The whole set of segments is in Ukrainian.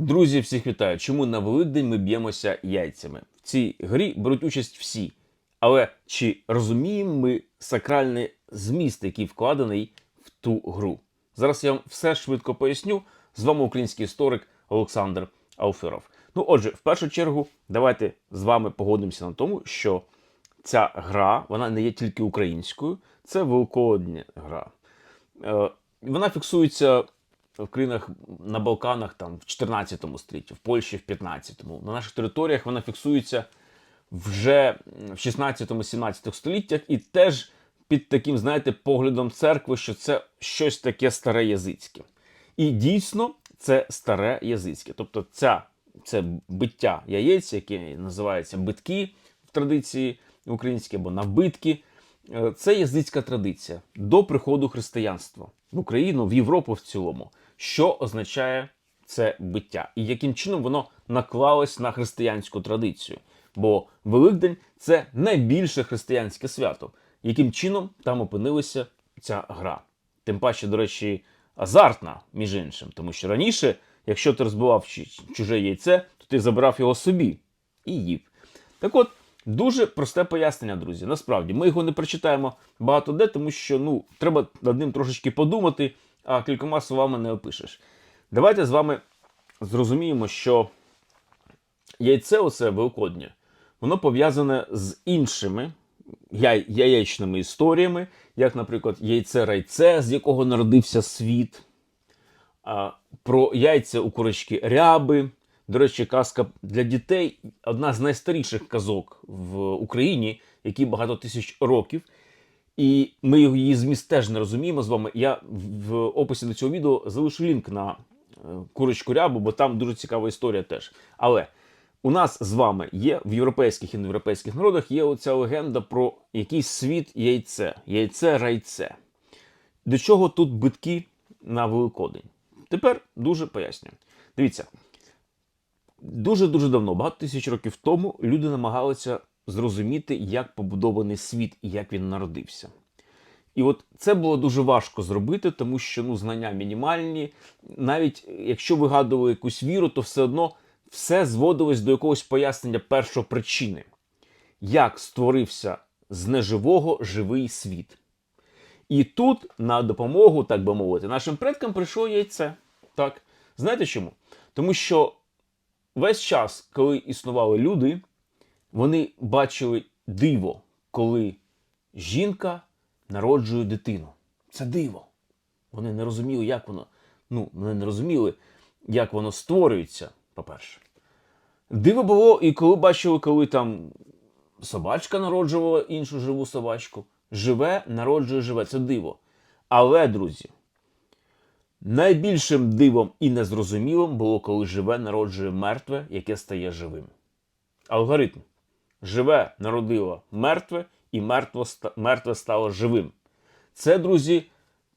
Друзі, всіх вітаю! Чому на Великдень ми б'ємося яйцями? В цій грі беруть участь всі. Але чи розуміємо ми сакральний зміст, який вкладений в ту гру? Зараз я вам все швидко поясню. З вами український історик Олександр Алферов. Ну, отже, в першу чергу, давайте з вами погодимося на тому, що ця гра вона не є тільки українською, це великодня гра. Е, Вона фіксується в країнах на Балканах там в 14 столітті, в Польщі в 15-му. На наших територіях вона фіксується вже в 16-17 століттях і теж під таким, знаєте, поглядом церкви, що це щось таке старе язицьке. І дійсно це старе язицьке. Тобто ця, це биття яєць, яке називається битки в традиції українській або навбитки. Е, Це язицька традиція до приходу християнства в Україну, в Європу в цілому. Що означає це биття? І яким чином воно наклалось на християнську традицію? Бо Великдень це найбільше християнське свято. Яким чином там опинилася ця гра? Тим паче, до речі, азартна, між іншим, тому що раніше, якщо ти розбивав чуже яйце, то ти забирав його собі і їв. Так от, дуже просте пояснення, друзі. Насправді, ми його не прочитаємо багато де, тому що ну, треба над ним трошечки подумати, а кількома словами не опишеш. Давайте з вами зрозуміємо, що яйце, оце великоднє, воно пов'язане з іншими яєчними історіями, як, наприклад, яйце-райце, з якого народився світ, про яйця у курочки ряби. До речі, казка для дітей одна з найстаріших казок в Україні, якій багато тисяч років. І ми її зміст теж не розуміємо з вами. Я в описі до цього відео залишу лінк на е, курочку рябу, бо там дуже цікава історія теж. Але у нас з вами є в європейських і неєвропейських народах є оця легенда про якийсь світ яйце, яйце-райце. До чого тут битки на Великодень? Тепер дуже пояснюю. Дивіться, дуже-дуже давно, багато тисяч років тому, люди намагалися зрозуміти, як побудований світ і як він народився. І от це було дуже важко зробити, тому що ну, знання мінімальні. Навіть якщо вигадували якусь віру, то все одно все зводилось до якогось пояснення першопричини. Як створився з неживого живий світ. І тут на допомогу, так би мовити, нашим предкам прийшло яйце. Так. Знаєте чому? Тому що весь час, коли існували люди, вони бачили диво, коли жінка народжує дитину. Це диво. Вони не розуміли, як воно. Ну, вони не розуміли, як воно створюється, по-перше. Диво було і коли бачили, коли там собачка народжувала іншу живу собачку. Живе, народжує живе. Це диво. Але, друзі, найбільшим дивом і незрозумілим було, коли живе народжує мертве, яке стає живим. Алгоритм. Живе народило мертве, і мертво, мертве стало живим. Це, друзі,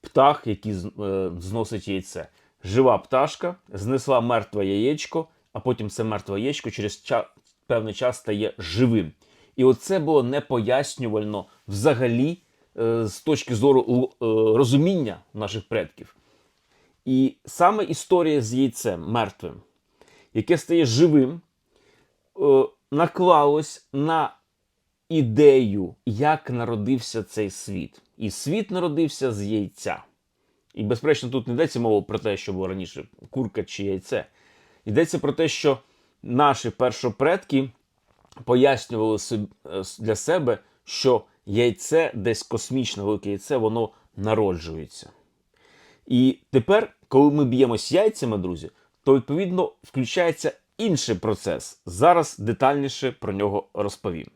птах, який е, зносить яйце. Жива пташка знесла мертве яєчко, а потім це мертве яєчко через ча- певний час стає живим. І оце було непояснювально взагалі е, з точки зору е, розуміння наших предків. І саме історія з яйцем мертвим, яке стає живим, е, наклалось на ідею, як народився цей світ. І світ народився з яйця. І, безперечно, тут не йдеться мова про те, що було раніше курка чи яйце. Йдеться про те, що наші першопредки пояснювали е, для себе, що яйце, десь космічне велике яйце, воно народжується. І тепер, коли ми б'ємось яйцями, друзі, то відповідно включається інший процес. Зараз детальніше про нього розповім.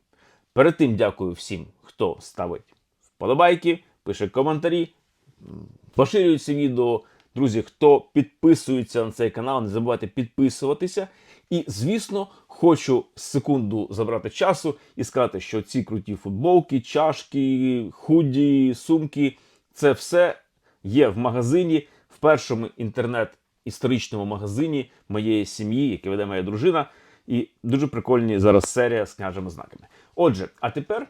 Перед тим дякую всім, хто ставить вподобайки, пише коментарі, м, поширює це відео. Друзі, хто підписується на цей канал, не забувайте підписуватися. І, звісно, хочу секунду забрати часу і сказати, що ці круті футболки, чашки, худі, сумки це все є в магазині, в першому інтернет-історичному магазині моєї сім'ї, який веде моя дружина. І дуже прикольні зараз серія з княжими знаками. Отже, а тепер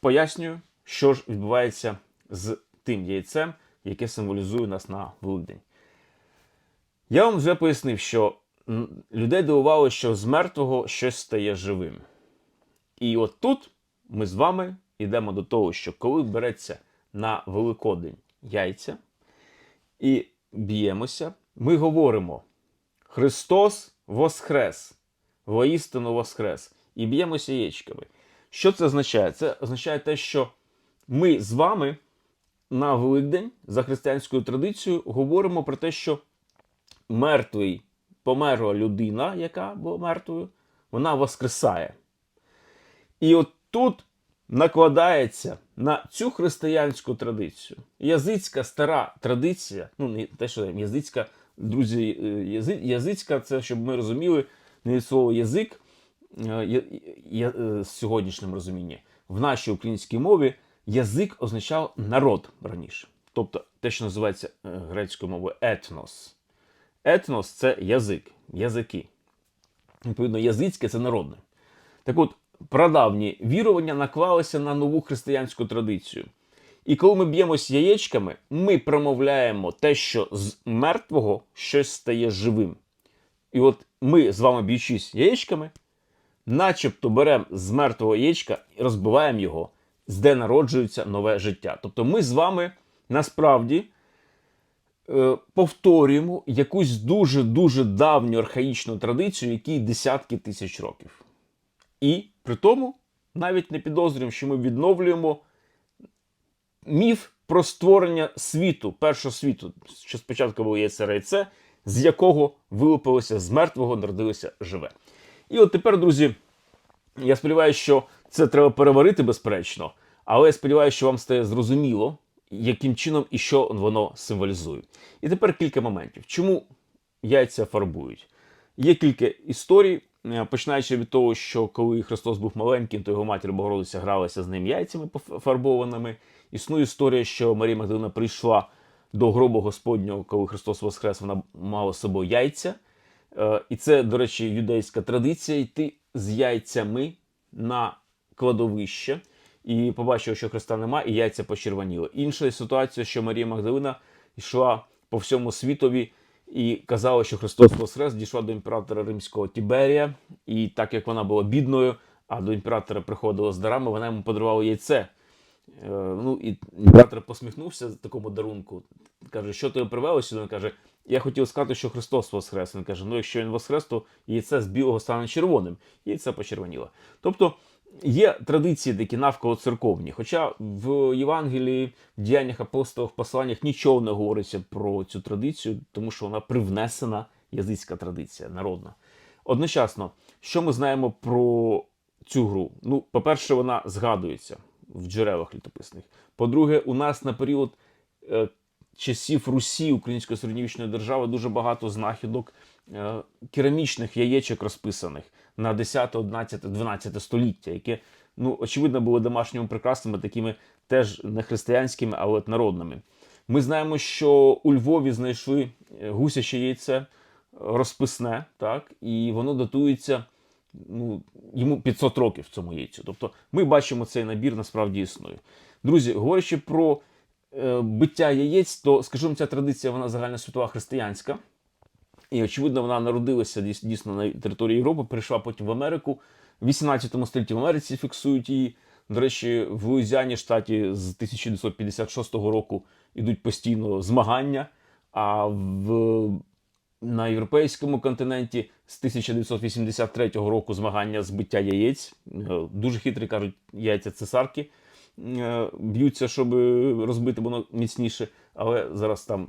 пояснюю, що ж відбувається з тим яйцем, яке символізує нас на Великдень. Я вам вже пояснив, що людей дивувало, що з мертвого щось стає живим. І от тут ми з вами йдемо до того, що коли береться на Великодень яйця і б'ємося, ми говоримо: Христос Воскрес! Воістину Воскрес! І б'ємося яєчками. Що це означає? Це означає те, що ми з вами на Великдень за християнською традицією говоримо про те, що мертвий померла людина, яка була мертвою, вона воскресає. І от тут накладається на цю християнську традицію. Язицька стара традиція, ну не те, що язицька, друзі, е, язицька, це щоб ми розуміли, не від язик е, е, з сьогоднішнім розумінням. В нашій українській мові язик означав народ раніше. Тобто те, що називається грецькою мовою етнос. Етнос це язик, язики. Відповідно, язицьке це народне. Так от, прадавні вірування наклалися на нову християнську традицію. І коли ми б'ємось яєчками, ми промовляємо те, що з мертвого щось стає живим. І от ми з вами б'ючись яєчками, начебто беремо з мертвого яєчка і розбиваємо його, де народжується нове життя. Тобто ми з вами насправді е, повторюємо якусь дуже-дуже давню архаїчну традицію, якій десятки тисяч років. І при тому навіть не підозрюємо, що ми відновлюємо міф про створення світу, першого світу, що спочатку було яйце райце, з якого вилупилося з мертвого, народилося живе. І от тепер, друзі, я сподіваюся, що це треба переварити безперечно, але я сподіваюся, що вам стає зрозуміло, яким чином і що воно символізує. І тепер кілька моментів. Чому яйця фарбують? Є кілька історій, починаючи від того, що коли Христос був маленьким, то його матір Богородиця гралася з ним яйцями пофарбованими. Існує історія, що Марія Магдалина прийшла до гробу Господнього, коли Христос Воскрес, вона мала з собою яйця. Е, І це, до речі, юдейська традиція йти з яйцями на кладовище. І побачив, що Христа нема, і яйця почервоніли. Інша ситуація, що Марія Магдалина йшла по всьому світові і казала, що Христос Воскрес дійшла до імператора римського Тіберія. І так як вона була бідною, а до імператора приходила з дарами, вона йому подарувала яйце. Е, Ну і імператор посміхнувся з такому дарунку. Каже, що тебе привело сюди? Він каже, я хотів сказати, що Христос воскрес. Він каже, ну якщо він воскрес, то яйце з білого стане червоним. Яйце почервоніло. Тобто є традиції такі навколо церковні. Хоча в Євангелії, в діяннях апостолах, посланнях нічого не говориться про цю традицію, тому що вона привнесена язицька традиція, народна. Одночасно, що ми знаємо про цю гру? Ну, по-перше, вона згадується в джерелах літописних. По-друге, у нас на період е, часів Русі, Української середньовічної держави, дуже багато знахідок е, керамічних яєчок розписаних на 10, 11, 12 століття, які, ну, очевидно, були домашніми прикрасами, такими теж не християнськими, а от народними. Ми знаємо, що у Львові знайшли е, гусяче яйце розписне, так, і воно датується ну, йому 500 років цьому яйцю. Тобто ми бачимо цей набір насправді існує. Друзі, говорячи про е, биття яєць, то, скажімо, ця традиція вона загальносвітова християнська. І, очевидно, вона народилася дійсно на території Європи, перейшла потім в Америку. В 18 столітті в Америці фіксують її. До речі, в Луїзіані, штаті, з 1956 року йдуть постійно змагання. А в на європейському континенті з 1983 року змагання збиття яєць. Е, Дуже хитрі кажуть, яйця цесарки е, б'ються, щоб розбити воно міцніше, але зараз там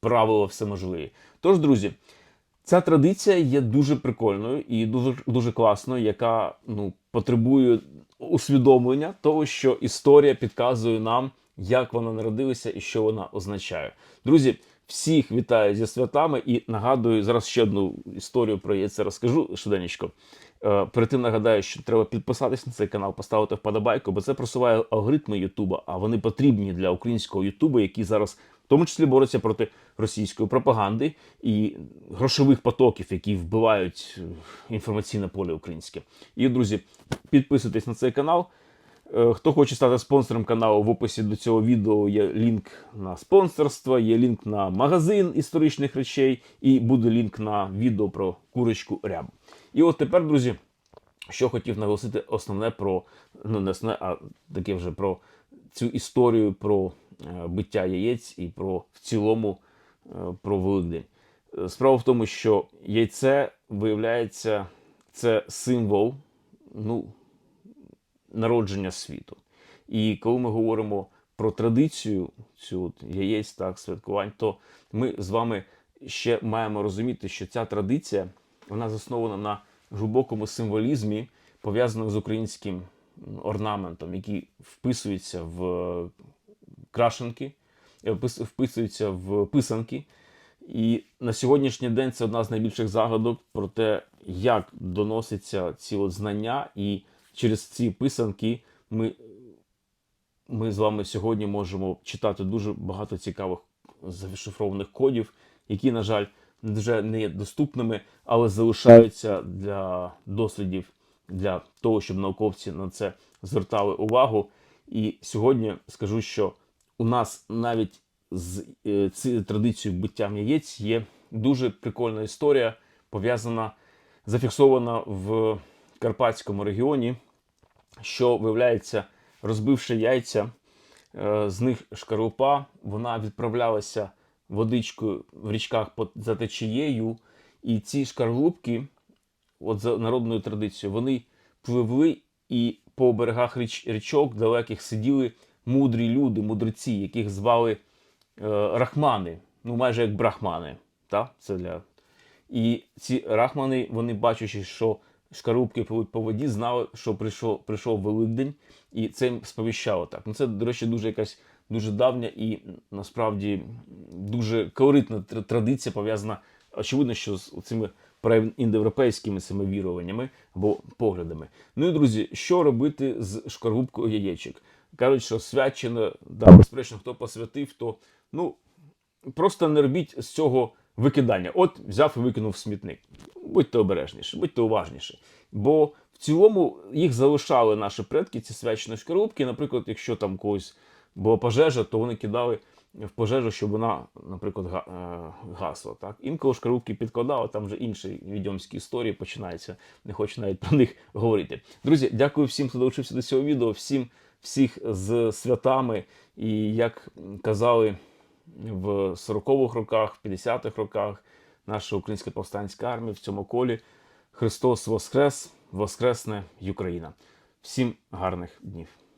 правила все можливі. Тож, друзі, ця традиція є дуже прикольною і дуже, дуже класною, яка ну, потребує усвідомлення того, що історія підказує нам, як вона народилася і що вона означає. Друзі, всіх вітаю зі святами і нагадую зараз ще одну історію про яйце розкажу швиденько. Е, Перед тим нагадаю, що треба підписатись на цей канал, поставити вподобайку, бо це просуває алгоритми Ютуба, а вони потрібні для українського Ютубу, який зараз в тому числі бореться проти російської пропаганди і грошових потоків, які вбивають е, інформаційне поле українське. І, друзі, підписуйтесь на цей канал. Е, Хто хоче стати спонсором каналу, в описі до цього відео є лінк на спонсорство, є лінк на магазин історичних речей, і буде лінк на відео про курочку рябу. І от тепер, друзі, що хотів наголосити основне про ну не основне, а таке вже про цю історію про е, биття яєць і про в цілому е, про Великдень. Справа в тому, що яйце виявляється це символ ну, народження світу. І коли ми говоримо про традицію цю от яєць так, святкувань, то ми з вами ще маємо розуміти, що ця традиція вона заснована на глибокому символізмі, пов'язаному з українським орнаментом, який вписується в е, крашенки, е, впис- вписується в писанки. І на сьогоднішній день це одна з найбільших загадок про те, як доносяться ці от знання, і через ці писанки ми, ми з вами сьогодні можемо читати дуже багато цікавих зашифрованих кодів, які, на жаль, вже не є доступними, але залишаються для дослідів, для того, щоб науковці на це звертали увагу. І сьогодні скажу, що у нас навіть з е, цією традицією биттям яєць є дуже прикольна історія, пов'язана, зафіксована в Карпатському регіоні, що виявляється, розбивши яйця, е, з них шкарлупа, вона відправлялася водичкою в річках за течією, і ці шкарлупки, от за народною традицією, вони пливли і по берегах річ, річок далеких сиділи мудрі люди, мудреці, яких звали е, рахмани, ну майже як брахмани. Та? Це для... І ці рахмани, вони бачачи, що шкарубки пливуть по воді, знали, що прийшов, прийшов Великдень, і це їм сповіщало так. Ну, це, до речі, дуже якась дуже давня і насправді дуже колоритна традиція, пов'язана, очевидно, що з цими індоєвропейськими цими віруваннями або поглядами. Ну і друзі, що робити з шкаргубкою яєчок? Кажуть, що свячено, да, безперечно, хто посвятив, то ну просто не робіть з цього викидання. От взяв і викинув смітник. Будьте обережніші, будьте уважніші. Бо в цілому їх залишали наші предки, ці свячені шкарубки. Наприклад, якщо там когось була пожежа, то вони кидали в пожежу, щоб вона, наприклад, е, гасла. Так? Інколи шкарубки підкладали, там вже інші відьомські історії починаються. Не хочу навіть про них говорити. Друзі, дякую всім, хто долучився до цього відео, всім всіх з святами. І як казали в 40-х роках, в 50-х роках наша українська повстанська армія в цьому колі Христос Воскрес, Воскресне Україна. Всім гарних днів!